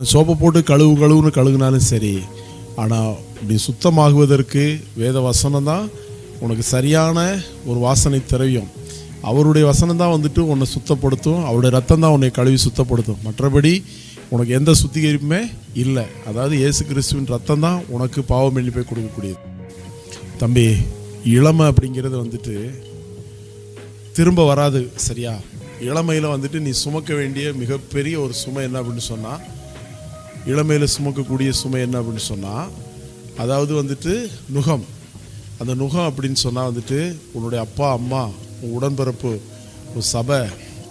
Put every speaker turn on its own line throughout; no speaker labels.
சோப்பை போட்டு கழுவு கழுவுன்னு கழுகுனாலும் சரி ஆனால் இப்படி சுத்தமாகுவதற்கு வேத வசனம் தான் உனக்கு சரியான ஒரு வாசனை திரவியம். அவருடைய வசனம் தான் வந்துட்டு உன்னை சுத்தப்படுத்தும் அவருடைய ரத்தம் தான் உன்னை கழுவி சுத்தப்படுத்தும். மற்றபடி உனக்கு எந்த சுத்திகரிப்புமே இல்லை. அதாவது இயேசு கிறிஸ்துவின் ரத்தம் தான் உனக்கு பாவ மன்னிப்பை கொடுக்கக்கூடியது. தம்பி இளமை அப்படிங்கிறது வந்துட்டு திரும்ப வராது சரியா? இளமையில் வந்துட்டு நீ சுமக்க வேண்டிய மிகப்பெரிய ஒரு சுமை என்ன அப்படின்னு சொன்னால் இளமையில் சுமக்கக்கூடிய சுமை என்ன அப்படின்னு சொன்னால் அதாவது வந்துட்டு நுகம். அந்த நுகம் அப்படின்னு சொன்னால் வந்துட்டு உன்னுடைய அப்பா அம்மா உன் உடன்பிறப்பு உன் சபை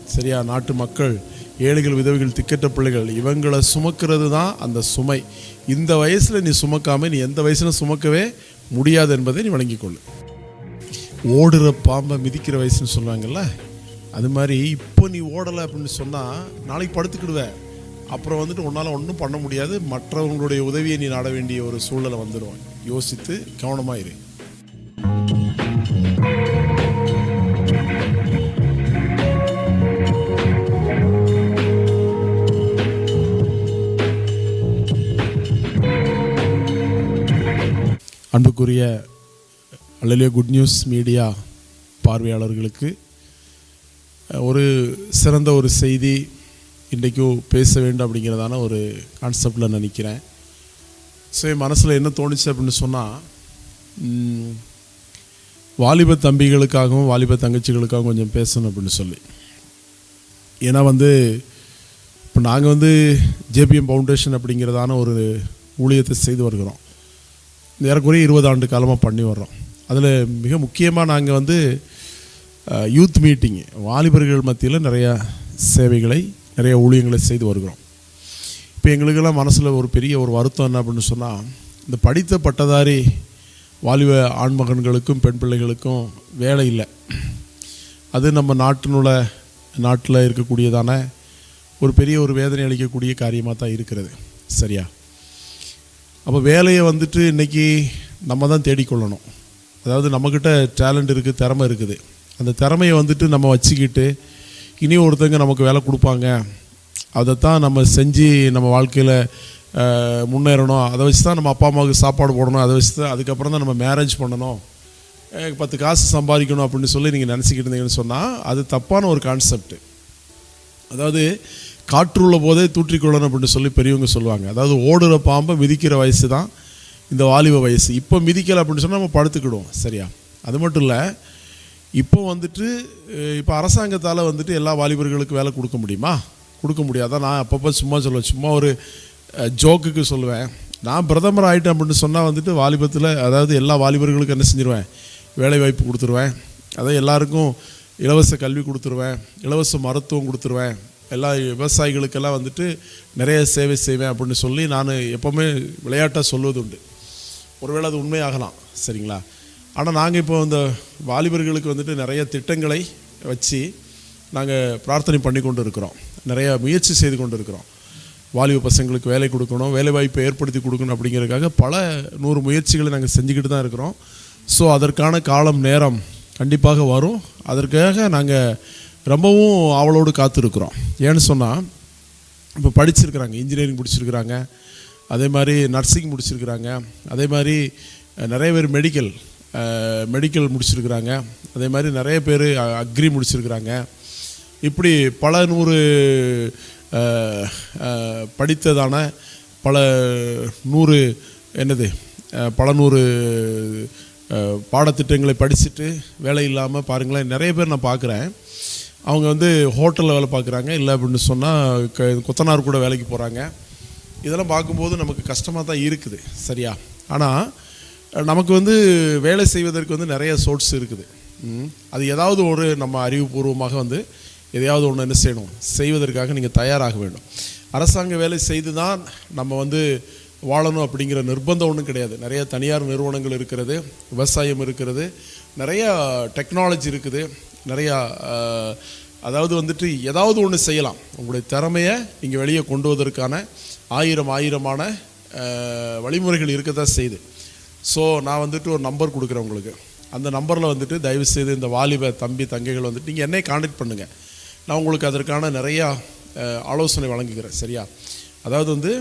சரியா நாட்டு மக்கள் ஏழைகள் விதவைகள் திக்கட்ட பிள்ளைகள் இவங்களை சுமக்கிறது தான் அந்த சுமை. இந்த வயசில் நீ சுமக்காமல் நீ எந்த வயசில் சுமக்கவே முடியாது என்பதை நீ வழங்கிக்கொள்ளு ஓடுற பாம்பை மிதிக்கிற வயசுன்னு சொல்லுவாங்கல்ல அது மாதிரி இப்போ நீ ஓடலை அப்படின்னு சொன்னால் நாளைக்கு படுத்துக்கிடுவ. அப்புறம் வந்துட்டு உன்னால் ஒன்றும் பண்ண முடியாது. மற்றவங்களுடைய உதவியை நீ நாட வேண்டிய ஒரு சூழலை வந்துடும் யோசித்து கவனமாக இரு. அன்புக்குரிய அல்லலியோ குட் நியூஸ் மீடியா பார்வையாளர்களுக்கு ஒரு சிறந்த ஒரு செய்தி இன்றைக்கும் பேச வேண்டும் அப்படிங்கிறதான ஒரு கான்செப்டில் நினைக்கிறேன். ஸோ என் மனசில் என்ன தோணுச்சு அப்படின்னு சொன்னால் வாலிப தம்பிகளுக்காகவும் வாலிப தங்கச்சிகளுக்காகவும் கொஞ்சம் பேசணும் அப்படின்னு சொல்லி. ஏன்னா வந்து இப்போ நாங்கள் வந்து ஜேபிஎம் ஃபவுண்டேஷன் அப்படிங்கிறதான ஒரு ஊழியத்தை செய்து வருகிறோம். ஏறக்குறைய இருபது ஆண்டு காலமாக பண்ணி வர்றோம். அதில் மிக முக்கியமாக நாங்கள் வந்து யூத் மீட்டிங்கு வாலிபர்கள் மத்தியில் நிறையா சேவைகளை நிறைய ஊழியங்களை செய்து வருகிறோம். இப்போ எங்களுக்கெல்லாம் மனசில் ஒரு பெரிய ஒரு வருத்தம் என்ன அப்படின்னு சொன்னால் இந்த படித்த பட்டதாரி வாலிப ஆண்மகன்களுக்கும் பெண் பிள்ளைகளுக்கும் வேலை இல்லை. அது நம்ம நாட்டினுள்ள நாட்டில் இருக்கக்கூடியதான ஒரு பெரிய ஒரு வேதனை அளிக்கக்கூடிய காரியமாக தான் இருக்கிறது. சரியா? அப்போ வேலையை வந்துட்டு இன்றைக்கி நம்ம தான் தேடிக்கொள்ளணும். அதாவது நம்மக்கிட்ட டேலண்ட் இருக்குது திறமை இருக்குது. அந்த திறமையை வந்துட்டு நம்ம வச்சுக்கிட்டு இனி ஒருத்தங்க நமக்கு வேலை கொடுப்பாங்க. அதைத்தான் நம்ம செஞ்சு நம்ம வாழ்க்கையில் முன்னேறணும். அதை வச்சு தான் நம்ம அப்பா அம்மாவுக்கு சாப்பாடு போடணும். அதை வச்சு தான் அதுக்கப்புறம் தான் நம்ம மேரேஜ் பண்ணணும். பத்து காசு சம்பாதிக்கணும் அப்படின்னு சொல்லி நீங்கள் நினச்சிக்கிட்டு இருந்தீங்கன்னு சொன்னால் அது தப்பான ஒரு கான்செப்ட் அதாவது காற்றுள்ள போதே தூற்றிக்கொள்ளணும் அப்படின்னு சொல்லி பெரியவங்க சொல்லுவாங்க. அதாவது ஓடுற பாம்பை மிதிக்கிற வயசு தான் இந்த வாலிப வயசு. இப்போ மிதிக்கலை அப்படின்னு சொன்னால் நம்ம படுத்துக்கிடுவோம். சரியா? அது மட்டும் இல்லை இப்போ வந்துட்டு இப்போ அரசாங்கத்தால் வந்துட்டு எல்லா வாலிபர்களுக்கும் வேலை கொடுக்க முடியுமா? கொடுக்க முடியாதா? நான் அப்பப்போ சும்மா சொல்லுவேன். சும்மா ஒரு ஜோக்குக்கு சொல்லுவேன். நான் பிரதமர் ஆகிட்டேன் அப்படின்னு சொன்னால் வந்துட்டு வாலிபத்தில் அதாவது எல்லா வாலிபர்களுக்கும் என்ன செஞ்சிருவேன்? வேலை வாய்ப்பு கொடுத்துருவேன். அதாவது எல்லாருக்கும் இலவச கல்வி கொடுத்துருவேன். இலவச மருத்துவம் கொடுத்துருவேன். எல்லா விவசாயிகளுக்கெல்லாம் வந்துட்டு நிறைய சேவை செய்வேன் அப்படின்னு சொல்லி நான் எப்போவுமே விளையாட்டாக சொல்வது உண்டு ஒருவேளை அது உண்மையாகலாம். சரிங்களா? ஆனால் நாங்கள் இப்போ இந்த வாலிபர்களுக்கு வந்துட்டு நிறைய திட்டங்களை வச்சு நாங்கள் பிரார்த்தனை பண்ணி கொண்டு இருக்கிறோம் நிறைய முயற்சி செய்து கொண்டு இருக்கிறோம் வாலிப பசங்களுக்கு வேலை கொடுக்கணும் வேலை வாய்ப்பை ஏற்படுத்தி கொடுக்கணும் அப்படிங்கிறதுக்காக பல நூறு முயற்சிகளை நாங்கள் செஞ்சுக்கிட்டு தான் இருக்கிறோம். ஸோ அதற்கான காலம் நேரம் கண்டிப்பாக வரும். அதற்காக நாங்கள் ரொம்பவும் அவளோடு காத்திருக்கிறோம். ஏன்னு சொன்னால் இப்போ படிச்சிருக்கிறாங்க இன்ஜினியரிங் முடிச்சிருக்கிறாங்க அதே மாதிரி நர்சிங் முடிச்சிருக்கிறாங்க அதே மாதிரி நிறைய பேர் மெடிக்கல் மெடிக்கல் முடிச்சிருக்கிறாங்க. அதே மாதிரி நிறைய பேர் அக்ரி முடிச்சிருக்கிறாங்க. இப்படி பல நூறு படித்ததான பல நூறு என்னது பல நூறு பாடத்திட்டங்களை படிச்சுட்டு வேலை இல்லாமல் பாருங்களேன் நிறைய பேர் நான் பார்க்குறேன் அவங்க வந்து ஹோட்டலில் வேலை பார்க்குறாங்க இல்லை அப்படின்னு சொன்னால் க கொத்தனார் கூட வேலைக்கு போகிறாங்க இதெல்லாம் பார்க்கும்போது நமக்கு கஷ்டமாக தான் இருக்குது சரியா? ஆனால் நமக்கு வந்து வேலை செய்வதற்கு வந்து நிறைய சோர்ஸ் இருக்குது. அது ஏதாவது ஒரு நம்ம அறிவுபூர்வமாக வந்து எதையாவது ஒன்று என்ன செய்யணும்? செய்வதற்காக நீங்கள் தயாராக வேண்டும். அரசாங்க வேலை செய்து தான் நம்ம வந்து வாழணும் அப்படிங்கிற நிர்பந்தம் ஒன்றும் கிடையாது. நிறைய தனியார் நிறுவனங்கள் இருக்கிறது விவசாயம் இருக்கிறது நிறைய டெக்னாலஜி இருக்குது. நிறையா அதாவது வந்துட்டு ஏதாவது ஒன்று செய்யலாம். உங்களுடைய திறமையை நீங்கள் வெளியே கொண்டு வருவதற்கான ஆயிரம் ஆயிரமான வழிமுறைகள் இருக்க தான் செய்யுது. ஸோ நான் வந்துட்டு ஒரு நம்பர் கொடுக்குறேன் உங்களுக்கு. அந்த நம்பரில் வந்துட்டு தயவு செய்து இந்த வாலிப தம்பி தங்கைகள் வந்துட்டு நீங்கள் என்னை காண்டக்ட் பண்ணுங்கள் நான் உங்களுக்கு அதற்கான நிறையா ஆலோசனை வழங்குகிறேன். சரியா? அதாவது வந்து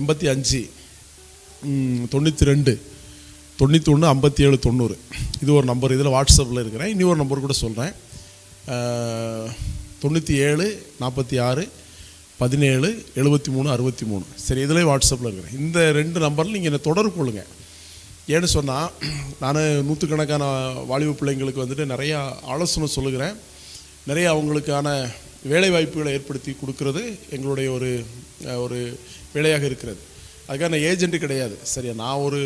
எண்பத்தி அஞ்சு தொண்ணூற்றி ரெண்டு தொண்ணூற்றி ஒன்று ஐம்பத்தி ஏழு தொண்ணூறு. இது ஒரு நம்பர் இதில் வாட்ஸ்அப்பில் இருக்கிறேன். இனி ஒரு நம்பர் கூட சொல்கிறேன் தொண்ணூற்றி ஏழு நாற்பத்தி ஆறு பதினேழு எழுபத்தி மூணு அறுபத்தி மூணு. சரி இதில் வாட்ஸ்அப்பில் இருக்கிறேன். இந்த ரெண்டு நம்பரில் நீங்கள் என்னை தொடர்பு கொள்ளுங்கள் ஏன்னு சொன்னால் நான் நூற்றுக்கணக்கான வாலிப பிள்ளைங்களுக்கு வந்துட்டு நிறையா ஆலோசனை சொல்லுகிறேன். நிறைய அவங்களுக்கான வேலை வாய்ப்புகளை ஏற்படுத்தி கொடுக்கறது எங்களுடைய ஒரு ஒரு வேலையாக இருக்கிறது. அதுக்காக நான் ஏஜென்ட் கிடையாது. சரியா நான் ஒரு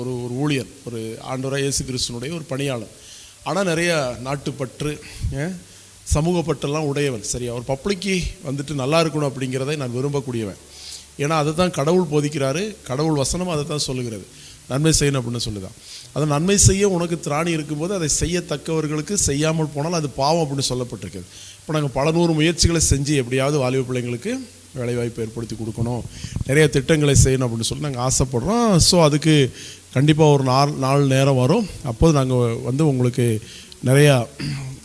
ஒரு ஒரு ஊழியர் ஒரு ஆண்டவராக இயேசு கிறிஸ்துனுடைய ஒரு பணியாளர். ஆனால் நிறைய நாட்டுப்பற்று சமூகப்பற்றெல்லாம் உடையவன். சரியா ஒரு பப்ளிக்கு வந்துட்டு நல்லா இருக்கணும் அப்படிங்கிறதை நான் விரும்பக்கூடியவன். ஏன்னா அதை தான் கடவுள் போதிக்கிறாரு கடவுள் வசனம் அதை தான் சொல்லுகிறது. நன்மை செய்யணும் அப்படின்னு சொல்லுதான். அது நன்மை செய்ய உனக்கு திராணி இருக்கும்போது அதை செய்யத்தக்கவர்களுக்கு செய்யாமல் போனால் அது பாவம் அப்படின்னு சொல்லப்பட்டிருக்குது இப்போ நாங்கள் பல நூறு முயற்சிகளை செஞ்சு எப்படியாவது வாலிப பிள்ளைங்களுக்கு வேலைவாய்ப்பு ஏற்படுத்தி கொடுக்கணும். நிறைய திட்டங்களை செய்யணும் அப்படின்னு சொல்லி நாங்கள் ஆசைப்படுறோம். ஸோ அதுக்கு கண்டிப்பாக ஒரு நாள் நாள் நேரம் வரும். அப்போது நாங்கள் வந்து உங்களுக்கு நிறையா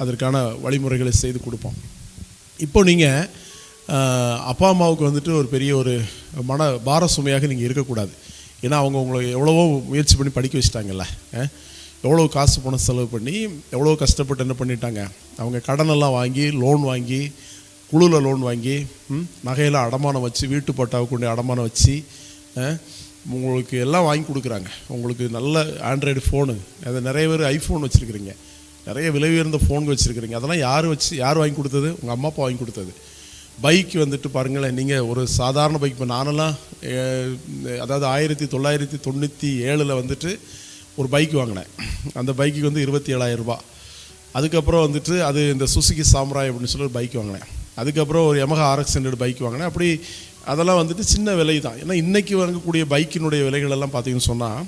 அதற்கான வழிமுறைகளை செய்து கொடுப்போம். இப்போ நீங்கள் அப்பா அம்மாவுக்கு வந்துட்டு ஒரு பெரிய ஒரு மன பார சுமையாக நீங்கள் இருக்கக்கூடாது. ஏன்னா அவங்க உங்களை எவ்வளவோ முயற்சி பண்ணி படிக்க வச்சிட்டாங்கல்ல எவ்வளோ காசு பணம் செலவு பண்ணி எவ்வளோ கஷ்டப்பட்டு என்ன பண்ணிட்டாங்க? அவங்க கடனெல்லாம் வாங்கி லோன் வாங்கி குழுவில் லோன் வாங்கி நகையில் நகையெல்லாம் அடமானம் வச்சு வீட்டு பட்டாவுக்கு கொண்டு அடமானம் வச்சு உங்களுக்கு எல்லாம் வாங்கி கொடுக்குறாங்க. உங்களுக்கு நல்ல ஆண்ட்ராய்டு ஃபோனு அது நிறைய பேர் ஐஃபோன் வச்சுருக்கிறீங்க. நிறைய விலை உயர்ந்த ஃபோன் வச்சுருக்கிறீங்க. அதெல்லாம் யார் வச்சு யார் வாங்கி கொடுத்தது? உங்கள் அம்மா அப்பா வாங்கி கொடுத்தது. பைக் வந்துட்டு பாருங்களேன் நீங்கள் ஒரு சாதாரண பைக் இப்போ நானெல்லாம் அதாவது ஆயிரத்தி தொள்ளாயிரத்தி தொண்ணூற்றி ஏழில் வந்துட்டு ஒரு பைக் வாங்கினேன். அந்த பைக்கு வந்து இருபத்தி ஏழாயிரம் ரூபா அதுக்கப்புறம் வந்துட்டு அது இந்த சுசுகி சாம்ராய் அப்படின்னு சொல்லி ஒரு பைக் வாங்கினேன். அதுக்கப்புறம் ஒரு Yamaha ஆர்எக்ஸ் ஹண்ட்ரட் பைக் வாங்கினேன். அப்படி அதெல்லாம் வந்துட்டு சின்ன விலை தான். ஏன்னா இன்றைக்கி வாங்கக்கூடிய பைக்கினுடைய விலைகள் எல்லாம் பார்த்தீங்கன்னு சொன்னால்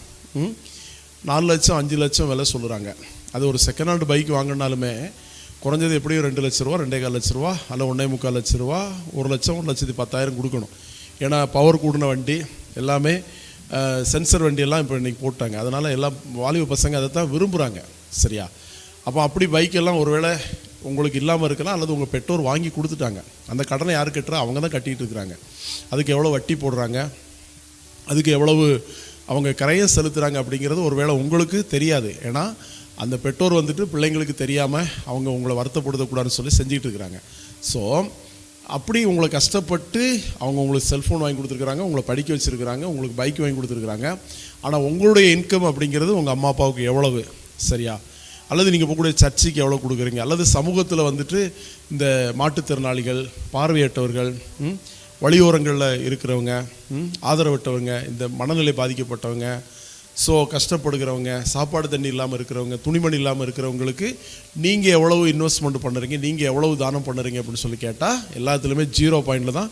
நாலு லட்சம் அஞ்சு லட்சம் விலை சொல்கிறாங்க அது ஒரு செகண்ட் ஹேண்ட் பைக் வாங்கினாலுமே குறைஞ்சது எப்படியும் ரெண்டு லட்ச ரூபா ரெண்டே கால் லட்ச ரூபா அல்ல ஒன்றே முக்கால் லட்ச ரூபா ஒரு லட்சம் ஒரு லட்சத்தி பத்தாயிரம் கொடுக்கணும். ஏன்னா பவர் கூடின வண்டி எல்லாமே சென்சர் வண்டியெல்லாம் இப்போ இன்றைக்கி போட்டாங்க. அதனால் எல்லாம் வாலிப பசங்க அதை தான் விரும்புகிறாங்க சரியா? அப்போ அப்படி பைக்கெல்லாம் ஒருவேளை உங்களுக்கு இல்லாமல் இருக்கலாம் அல்லது உங்கள் பெற்றோர் வாங்கி கொடுத்துட்டாங்க. அந்த கடனை யார் கட்டுறா? அவங்க தான் கட்டிகிட்டு இருக்கிறாங்க. அதுக்கு எவ்வளோ வட்டி போடுறாங்க? அதுக்கு எவ்வளவு அவங்க கரையை செலுத்துகிறாங்க அப்படிங்கிறது ஒருவேளை உங்களுக்கு தெரியாது. ஏன்னா அந்த பெற்றோர் வந்துட்டு பிள்ளைங்களுக்கு தெரியாமல் அவங்க உங்களை வருத்தப்படுத்தக்கூடாதுன்னு சொல்லி செஞ்சுட்டு இருக்கிறாங்க. ஸோ அப்படி உங்களை கஷ்டப்பட்டு அவங்க உங்களுக்கு செல்ஃபோன் வாங்கி கொடுத்துருக்குறாங்க உங்களை படிக்க வச்சுருக்குறாங்க உங்களுக்கு பைக் வாங்கி கொடுத்துருக்குறாங்க. ஆனால் உங்களுடைய இன்கம் அப்படிங்கிறது உங்கள் அம்மா அப்பாவுக்கு எவ்வளவு? சரியா? அல்லது நீங்கள் போகக்கூடிய சர்ச்சைக்கு எவ்வளோ கொடுக்குறீங்க? அல்லது சமூகத்தில் வந்துட்டு இந்த மாற்றுத்திறனாளிகள் பார்வையற்றவர்கள் வழியோரங்களில் இருக்கிறவங்க ஆதரவற்றவங்க இந்த மனநிலை பாதிக்கப்பட்டவங்க ஸோ கஷ்டப்படுகிறவங்க சாப்பாடு தண்ணி இல்லாமல் இருக்கிறவங்க துணிமணி இல்லாமல் இருக்கிறவங்களுக்கு நீங்கள் எவ்வளவு இன்வெஸ்ட்மெண்ட் பண்ணுறீங்க நீங்கள் எவ்வளவு தானம் பண்ணுறீங்க அப்படின்னு சொல்லி கேட்டால் எல்லாத்துலேயுமே ஜீரோ பாயிண்டில் தான்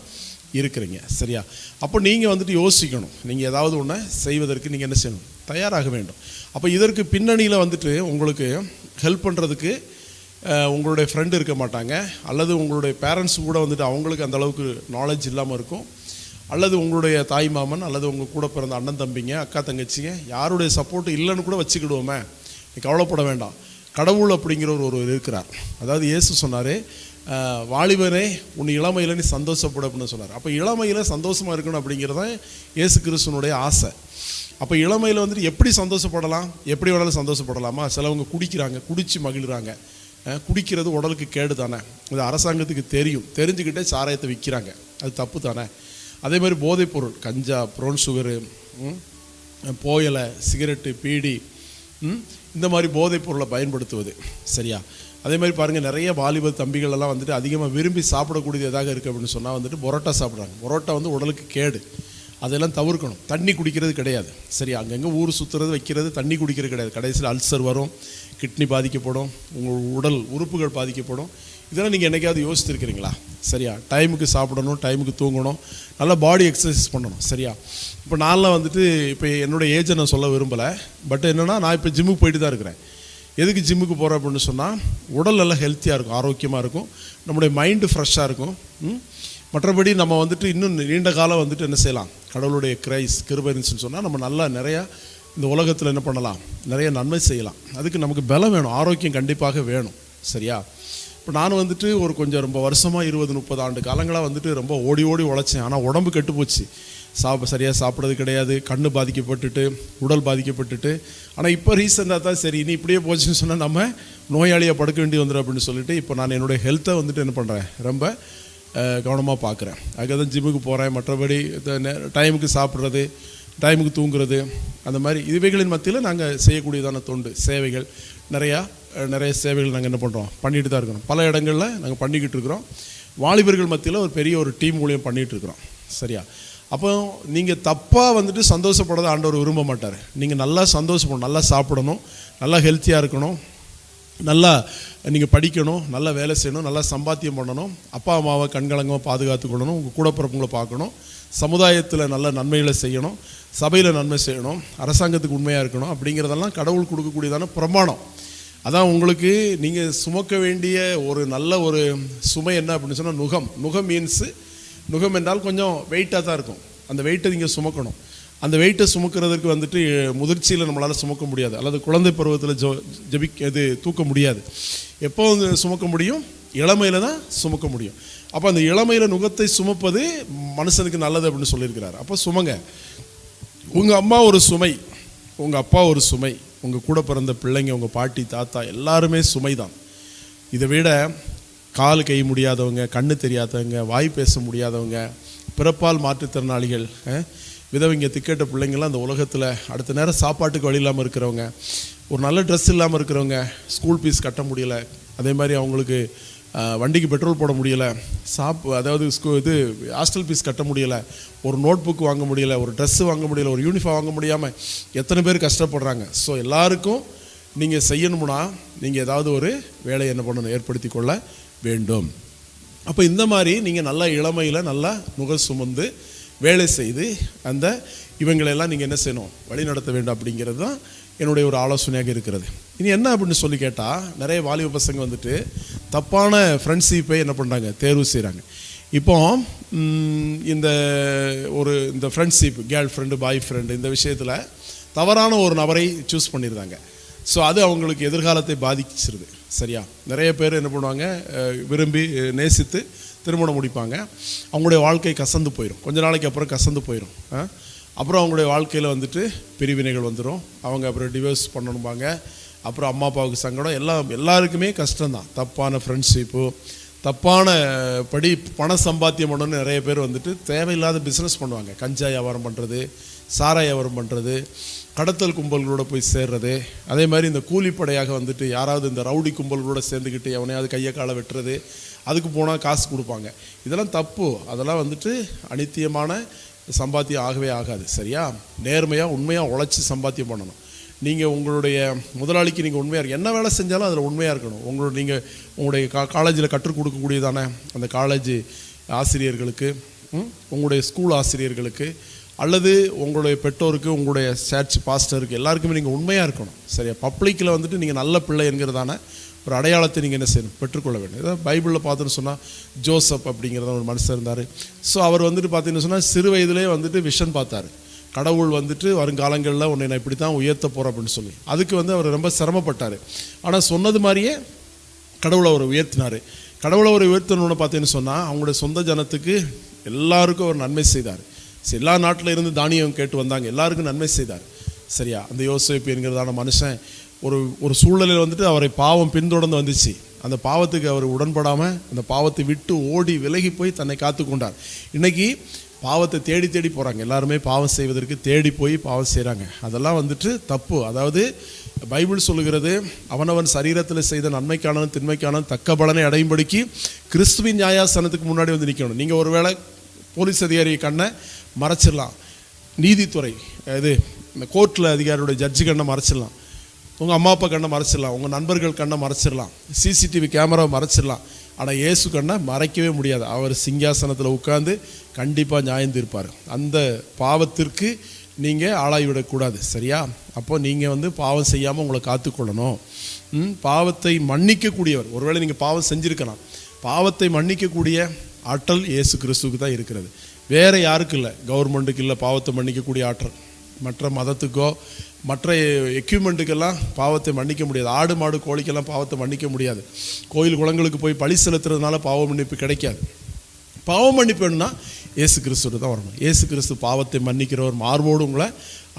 இருக்கிறீங்க. சரியா? அப்போ நீங்கள் வந்துட்டு யோசிக்கணும். நீங்கள் ஏதாவது ஒன்று செய்வதற்கு நீங்கள் என்ன செய்யணும்? தயாராக வேண்டும். அப்போ இதற்கு பின்னணியில் வந்துட்டு உங்களுக்கு ஹெல்ப் பண்ணுறதுக்கு உங்களுடைய ஃப்ரெண்டு இருக்க மாட்டாங்க. அல்லது உங்களுடைய பேரண்ட்ஸ் கூட வந்துட்டு அவங்களுக்கு அந்த அளவுக்கு நாலேஜ் இல்லாமல் இருக்கும். அல்லது உங்களுடைய தாய் மாமன் அல்லது உங்கள் கூட பிறந்த அண்ணன் தம்பிங்க அக்கா தங்கச்சிங்க யாருடைய சப்போர்ட் இல்லைன்னு கூட வச்சுக்கிடுவோமே. நீ கவலைப்பட வேண்டாம். கடவுள் அப்படிங்கிறவர் ஒருவர் இருக்கிறார். அதாவது இயேசு சொன்னார் வாலிபனே உன் இளமையில் நீ சந்தோஷப்பட அப்படின்னு சொன்னார். அப்போ இளமையில் சந்தோஷமாக இருக்கணும் அப்படிங்கிறது தான் இயேசு கிறிஸ்துனுடைய ஆசை. அப்போ இளமையில் வந்துட்டு எப்படி சந்தோஷப்படலாம்? எப்படி வேணாலும் சந்தோஷப்படலாமா? சிலவங்க குடிக்கிறாங்க குடித்து மகிழ்கிறாங்க குடிக்கிறது உடலுக்கு கேடு தானே இது அரசாங்கத்துக்கு தெரியும். தெரிஞ்சுக்கிட்டே சாராயத்தை விற்கிறாங்க அது தப்பு தானே? அதே மாதிரி போதைப்பொருள் கஞ்சா ப்ரோன் சுகரு போயலை சிகரெட்டு பீடி இந்த மாதிரி போதைப் பொருளை பயன்படுத்துவது சரியா? அதே மாதிரி பாருங்கள் நிறைய வாலிப தம்பிகள் எல்லாம் வந்துட்டு அதிகமாக விரும்பி சாப்பிடக்கூடியது எதாக இருக்குது அப்படின்னு சொன்னால் வந்துட்டு பரோட்டா சாப்பிட்றாங்க. பரோட்டா வந்து உடலுக்கு கேடு. அதெல்லாம் தவிர்க்கணும். தண்ணி குடிக்கிறது கிடையாது. சரி அங்கங்கே ஊர் சுற்றுறது வைக்கிறது தண்ணி குடிக்கிறது கிடையாது. கடைசியில் அல்சர் வரும் கிட்னி பாதிக்கப்படும் உங்கள் உடல் உறுப்புகள் பாதிக்கப்படும். இதெல்லாம் நீங்கள் என்னைக்காவது யோசிச்சிருக்கிறீங்களா? சரியா? டைமுக்கு சாப்பிடணும் டைமுக்கு தூங்கணும் நல்லா பாடி எக்ஸசைஸ் பண்ணணும் சரியா? இப்போ நான்லாம் வந்துட்டு இப்போ என்னோட ஏஜை நான் சொல்ல விரும்பலை. பட் என்னென்னா நான் இப்போ ஜிம்முக்கு போயிட்டு தான் இருக்கிறேன். எதுக்கு ஜிம்முக்கு போகிறேன் அப்படின்னு சொன்னால் உடல் நல்லா ஹெல்த்தியாக இருக்கும் ஆரோக்கியமாக இருக்கும். நம்முடைய மைண்டு ஃப்ரெஷ்ஷாக இருக்கும். ம்? மற்றபடி நம்ம வந்துட்டு இன்னும் நீண்ட காலம் வந்துட்டு என்ன செய்யலாம்? கடவுளுடைய கிரைஸ் கிருபைன்னு சொன்னால் நம்ம நல்லா நிறையா இந்த உலகத்தில் என்ன பண்ணலாம்? நிறைய நன்மை செய்யலாம். அதுக்கு நமக்கு பலம் வேணும் ஆரோக்கியம் கண்டிப்பாக வேணும் சரியா? இப்போ நான் வந்துட்டு ஒரு கொஞ்சம் ரொம்ப வருஷமாக இருபது முப்பது ஆண்டு காலங்களாக வந்துட்டு ரொம்ப ஓடி ஓடி உழைச்சேன். ஆனால் உடம்பு கெட்டு போச்சு. சாப்ப சரியாக சாப்பிட்றது கிடையாது. கண் பாதிக்கப்பட்டுட்டு உடல் பாதிக்கப்பட்டுட்டு. ஆனால் இப்போ ரீசெண்டாக தான் சரி இனி இப்படியே போச்சுன்னு சொன்னால் நம்ம நோயாளியாக படுக்க வேண்டி வந்துடும் அப்படின்னு சொல்லிட்டு இப்போ நான் என்னுடைய ஹெல்த்தை வந்துட்டு என்ன பண்ணுறேன் ரொம்ப கவனமாக பார்க்குறேன் அதுக்காக தான் ஜிம்முக்கு போகிறேன் மற்றபடி டைமுக்கு சாப்பிட்றது டைமுக்கு தூங்குறது அந்த மாதிரி இதுவைகளின் மத்தியில் நாங்கள் செய்யக்கூடியதான தொண்டு சேவைகள். நிறையா நிறைய சேவைகள் நாங்கள் என்ன பண்ணுறோம் பண்ணிட்டு தான் இருக்கிறோம். பல இடங்களில் நாங்கள் பண்ணிக்கிட்டு இருக்கிறோம். வாலிபர்கள் மத்தியில் ஒரு பெரிய ஒரு டீம் மூலியம் பண்ணிகிட்டு இருக்கிறோம். சரியா? அப்போ நீங்கள் தப்பாக வந்துட்டு சந்தோஷப்படுறத ஆண்டவர் விரும்ப மாட்டார். நீங்கள் நல்லா சந்தோஷப்படணும் நல்லா சாப்பிடணும் நல்லா ஹெல்த்தியாக இருக்கணும் நல்லா நீங்கள் படிக்கணும் நல்லா வேலை செய்யணும் நல்லா சம்பாத்தியம் பண்ணணும் அப்பா அம்மாவை கண்கலங்கமாக பாதுகாத்துக்கொள்ளணும் உங்கள் கூட பிறப்புங்களை பார்க்கணும் சமுதாயத்தில் நல்ல நன்மைகளை செய்யணும் சபையில் நன்மை செய்யணும் அரசாங்கத்துக்கு உண்மையாக இருக்கணும் அப்படிங்கிறதெல்லாம் கடவுள் கொடுக்கக்கூடியதான பிரமாணம். அதான் உங்களுக்கு நீங்கள் சுமக்க வேண்டிய ஒரு நல்ல ஒரு சுமை என்ன அப்படின்னு சொன்னால் நுகம். நுகம் மீன்ஸு நுகம் என்றால் கொஞ்சம் வெயிட்டாக தான் இருக்கும். அந்த வெயிட்டை நீங்கள் சுமக்கணும். அந்த வெயிட்டை சுமக்கிறதுக்கு வந்துட்டு முதிர்ச்சியில் நம்மளால் சுமக்க முடியாது. அல்லது குழந்தை பருவத்தில் ஜோ ஜபிக் இது தூக்க முடியாது. எப்போ வந்து சுமக்க முடியும்? இளமையில் தான் சுமக்க முடியும். அப்போ அந்த இளமையில் நுகத்தை சுமப்பது மனுஷனுக்கு நல்லது அப்படின்னு சொல்லியிருக்கிறார். அப்போ சுமங்க. உங்கள் அம்மா ஒரு சுமை. உங்கள் அப்பா ஒரு சுமை. உங்கள் கூட பிறந்த பிள்ளைங்க உங்கள் பாட்டி தாத்தா எல்லாருமே சுமை தான் இதை விட கால் கை முடியாதவங்க கண்ணு தெரியாதவங்க வாய் பேச முடியாதவங்க பிறப்பால் மாற்றுத்திறனாளிகள் அஹ், விதவைங்க திக்கெட்ட பிள்ளைங்கள்லாம் அந்த உலகத்தில் அடுத்த நேரம் சாப்பாட்டுக்கு வழி இல்லாமல் இருக்கிறவங்க ஒரு நல்ல ட்ரெஸ் இல்லாமல் இருக்கிறவங்க ஸ்கூல் ஃபீஸ் கட்ட முடியல. அதே மாதிரி அவங்களுக்கு வண்டிக்கு பெட்ரோல் போட முடியலை. சாப் அதாவது ஸ்கூ இது ஹாஸ்டல் ஃபீஸ் கட்ட முடியலை. ஒரு நோட் புக் வாங்க முடியல ஒரு ட்ரெஸ்ஸு வாங்க முடியல ஒரு யூனிஃபார்ம் வாங்க முடியாமல் எத்தனை பேர் கஷ்டப்படுறாங்க. ஸோ எல்லாருக்கும் நீங்கள் செய்யணும்னா நீங்கள் ஏதாவது ஒரு வேலையை என்ன பண்ணணும் ஏற்படுத்தி கொள்ள வேண்டும். அப்போ இந்த மாதிரி நீங்கள் நல்லா இளமையில் நல்லா நுகர் சுமந்து வேலை செய்து அந்த இவங்களெல்லாம் நீங்கள் என்ன செய்யணும்? வழி நடத்த வேண்டும் அப்படிங்கிறது தான் என்னுடைய ஒரு ஆலோசனையாக இருக்கிறது. இனி என்ன அப்படின்னு சொல்லி கேட்டால் நிறைய வாலிப பசங்க வந்துட்டு தப்பான ஃப்ரெண்ட்ஷிப்பை என்ன பண்ணுறாங்க தேர்வு செய்கிறாங்க இப்போ இந்த ஒரு இந்த friendship girl friend boy friend இந்த விஷயத்தில் தவறான ஒரு நபரை சூஸ் பண்ணியிருந்தாங்க ஸோ அது அவங்களுக்கு எதிர்காலத்தை பாதிச்சிருது. சரியா? நிறைய பேர் என்ன பண்ணுவாங்க விரும்பி நேசித்து திருமணம் முடிப்பாங்க. அவங்களுடைய வாழ்க்கை கசந்து போயிடும் கொஞ்ச நாளைக்கு அப்புறம் கசந்து போயிடும் ஆ? அப்புறம் அவங்களுடைய வாழ்க்கையில் வந்துட்டு பிரிவினைகள் வந்துடும் அவங்க அப்புறம் டிவோர்ஸ் பண்ணணும்பாங்க. அப்புறம் அம்மா அப்பாவுக்கு சங்கடம். எல்லாம் எல்லாருக்குமே கஷ்டம்தான். தப்பான ஃப்ரெண்ட்ஷிப்பு தப்பான படி பண சம்பாத்தியம் பண்ணணும்னு நிறைய பேர் வந்துட்டு தேவையில்லாத பிஸ்னஸ் பண்ணுவாங்க. கஞ்சா வியாபாரம் பண்ணுறது சாரா வியாபாரம் பண்ணுறது கடத்தல் கும்பல்களோட போய் சேர்றது. அதே மாதிரி இந்த கூலிப்படையாக வந்துட்டு யாராவது இந்த ரவுடி கும்பல்களோட சேர்ந்துக்கிட்டு எவனையாவது கையை காலை வெட்டுறது அதுக்கு போனால் காசு கொடுப்பாங்க. இதெல்லாம் தப்பு. அதெல்லாம் வந்துட்டு அனித்தியமான சம்பாத்தியம் ஆகவே ஆகாது சரியா? நேர்மையாக உண்மையாக உழைச்சி சம்பாத்தியம் பண்ணணும். நீங்கள் உங்களுடைய முதலாளிக்கு நீங்கள் உண்மையாக இருக்கு என்ன வேலை செஞ்சாலும் அதில் உண்மையாக இருக்கணும். உங்களோட நீங்கள் உங்களுடைய கா காலேஜில் கற்றுக் கொடுக்கக்கூடியதான அந்த காலேஜ் ஆசிரியர்களுக்கு உங்களுடைய ஸ்கூல் ஆசிரியர்களுக்கு அல்லது உங்களுடைய பெற்றோருக்கு உங்களுடைய சர்ச் பாஸ்டருக்கு எல்லாருக்குமே நீங்கள் உண்மையாக இருக்கணும் சரியா? பப்ளிக்கில் வந்துட்டு நீங்கள் நல்ல பிள்ளை என்கிறதான ஒரு அடையாளத்தை நீங்கள் என்ன செய்யணும்? பெற்றுக்கொள்ள வேண்டும். ஏதாவது பைபிளில் பார்த்துன்னு சொன்னால் ஜோசப் அப்படிங்கிறத ஒரு மனுஷன் இருந்தார். ஸோ அவர் வந்துட்டு பார்த்தீங்கன்னு சொன்னால் சிறு வயதிலே வந்துட்டு விஷன் பார்த்தாரு. கடவுள் வந்துட்டு வருங்காலங்களில் உன்னை நான் இப்படி தான் உயர்த்த போகிறேன் அப்படின்னு சொல்லி. அதுக்கு வந்து அவர் ரொம்ப சிரமப்பட்டார். ஆனால் சொன்னது மாதிரியே கடவுளை அவர் உயர்த்தினார். கடவுளை அவர் உயர்த்தணும்னு பார்த்தீங்கன்னு சொன்னால் அவங்களுடைய சொந்த ஜனத்துக்கு எல்லாருக்கும் அவர் நன்மை செய்தார். சரி, எல்லா நாட்டில் இருந்து தானியம் கேட்டு வந்தாங்க. எல்லாருக்கும் நன்மை செய்தார். சரியா? அந்த யோசிப்பு என்கிறதான மனுஷன் ஒரு ஒரு சூழலில் வந்துட்டு அவரை பாவம் பின்தொடர்ந்து வந்துச்சு. அந்த பாவத்துக்கு அவர் உடன்படாமல் அந்த பாவத்தை விட்டு ஓடி விலகி போய் தன்னை காத்து கொண்டார். இன்றைக்கி பாவத்தை தேடி தேடி போகிறாங்க எல்லாருமே பாவம் செய்வதற்கு தேடி போய் பாவம் செய்கிறாங்க அதெல்லாம் வந்துட்டு தப்பு. அதாவது பைபிள் சொல்லுகிறது அவனவன் சரீரத்தில் செய்த நன்மைக்கானவன் திண்மைக்கான தக்க பலனை அடையும்படிக்கு கிறிஸ்துவின் நியாயாசனத்துக்கு முன்னாடி வந்து நிற்கணும் நீங்கள் ஒருவேளை போலீஸ் அதிகாரி கண்ணை மறைச்சிடலாம். நீதித்துறை இது இந்த கோர்ட்டில் அதிகாரியோட ஜட்ஜு கண்ணை மறைச்சிடலாம். உங்கள் அம்மா அப்பா கண்ணை மறைச்சிடலாம். உங்கள் நண்பர்கள் கண்ணை மறைச்சிடலாம். சிசிடிவி கேமராவை மறைச்சிடலாம். ஆனால் இயேசு கண்ணை மறைக்கவே முடியாது. அவர் சிங்காசனத்தில் உட்காந்து கண்டிப்பாக நியாயம் தீர்ப்பார். அந்த பாவத்திற்கு நீங்கள் ஆளாகிவிடக்கூடாது. சரியா? அப்போ நீங்கள் வந்து பாவம் செய்யாமல் உங்களை காத்துக்கொள்ளணும். பாவத்தை மன்னிக்கக்கூடியவர். ஒருவேளை நீங்கள் பாவம் செஞ்சுருக்கலாம். பாவத்தை மன்னிக்கக்கூடிய ஆற்றல் இயேசு கிறிஸ்துவுக்கு தான் இருக்கிறது. வேறு யாருக்கு இல்லை. கவர்மெண்ட்டுக்கு இல்லை. பாவத்தை மன்னிக்கக்கூடிய ஆற்றல். மற்ற மதத்துக்கோ மற்ற எக்யூப்மெண்ட்டுக்கெல்லாம் பாவத்தை மன்னிக்க முடியாது. ஆடு மாடு கோழிக்கெல்லாம் பாவத்தை மன்னிக்க முடியாது. கோயில் குளங்களுக்கு போய் பழி செலுத்துறதுனால பாவ மன்னிப்பு கிடைக்காது. பாவ மன்னிப்புன்னா ஏசு கிறிஸ்துட்டு தான் வரணும். ஏசு கிறிஸ்து பாவத்தை மன்னிக்கிறவர் மார்போடு உங்களை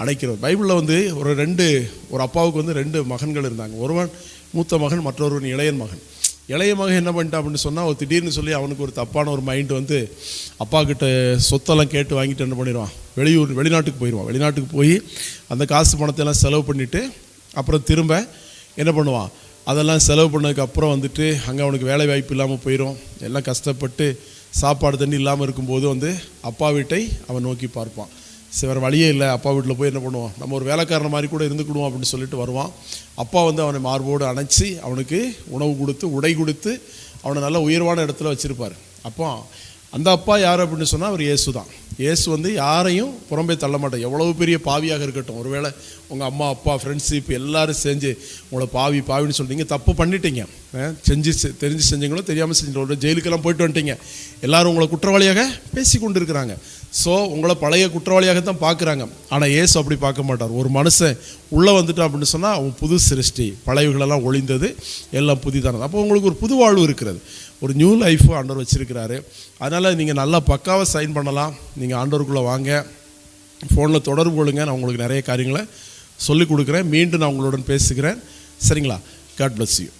அணைக்கிறவர். பைபிளில் வந்து ஒரு ரெண்டு ஒரு அப்பாவுக்கு வந்து ரெண்டு மகன்கள் இருந்தாங்க. ஒருவன் மூத்த மகன் மற்றொருவன் இளையன் மகன். இளைய மகன் என்ன பண்ணிட்டான் அப்படின்னு சொன்னால் ஒரு திடீர்னு சொல்லி அவனுக்கு ஒரு தப்பான ஒரு மைண்ட் வந்து அப்பா கிட்ட சொத்தெல்லாம் கேட்டு வாங்கிட்டு என்ன பண்ணிடுவான்? வெளியூர் வெளிநாட்டுக்கு போயிடுவான். வெளிநாட்டுக்கு போய் அந்த காசு பணத்தை எல்லாம் செலவு பண்ணிவிட்டு அப்புறம் திரும்ப என்ன பண்ணுவான்? அதெல்லாம் செலவு பண்ணதுக்கு அப்புறம் வந்துட்டு அங்கே அவனுக்கு வேலை வாய்ப்பு இல்லாமல் போயிடும் எல்லாம் கஷ்டப்பட்டு சாப்பாடு தண்ணி இல்லாமல் இருக்கும்போது வந்து அப்பா வீட்டை அவன் நோக்கி பார்ப்பான். சரி வேறு வழியே இல்லை. அப்பா வீட்டில் போய் என்ன பண்ணுவோம் நம்ம ஒரு வேலைக்காரன் மாதிரி கூட இருந்துக்கிடுவோம் அப்படின்னு சொல்லிட்டு வருவான். அப்பா வந்து அவனை மார்போடு அணைச்சி அவனுக்கு உணவு கொடுத்து உடை கொடுத்து அவனை நல்ல உயர்வான இடத்துல வச்சுருப்பார். அப்போ அந்த அப்பா யார் அப்படின்னு சொன்னால் அவர் இயேசு தான். இயேசு வந்து யாரையும் புறம்பே தள்ள மாட்டேன் எவ்வளவு பெரிய பாவியாக இருக்கட்டும். ஒருவேளை உங்கள் அம்மா அப்பா ஃப்ரெண்ட்ஷிப் எல்லாரும் செஞ்சு உங்களை பாவி பாவின்னு சொல்லிட்டீங்க தப்பு பண்ணிட்டீங்க. செஞ்சு செ- தெரிஞ்சு செஞ்சீங்களோ தெரியாமல் செஞ்சீங்களோ ஜெயிலுக்கெல்லாம் போயிட்டு வந்துட்டீங்க. எல்லோரும் உங்களை குற்றவாளியாக பேசி கொண்டு இருக்கிறாங்க ஸோ உங்களை பழைய குற்றவாளியாக தான் பார்க்குறாங்க. ஆனால் ஏசு அப்படி பார்க்க மாட்டார். ஒரு மனுஷன் உள்ளே வந்துட்டான் அப்படின்னு சொன்னால் அவன் புது சிருஷ்டி. பழையவுகளெல்லாம் ஒளிந்தது எல்லாம் புதிதானது. அப்போ உங்களுக்கு ஒரு புது வாழ்வு இருக்கிறது. ஒரு நியூ லைஃப் ஆண்டவர் வச்சுருக்கிறாரு. அதனால் நீங்கள் நல்லா பக்காவாக சைன் பண்ணலாம். நீங்கள் ஆண்டவருக்குள்ளே வாங்க. ஃபோனில் தொடர்பு கொள்ளுங்க. நான் உங்களுக்கு நிறைய காரியங்களை சொல்லிக் கொடுக்குறேன். மீண்டும் நான் உங்களுடன் பேசுகிறேன். சரிங்களா? God bless you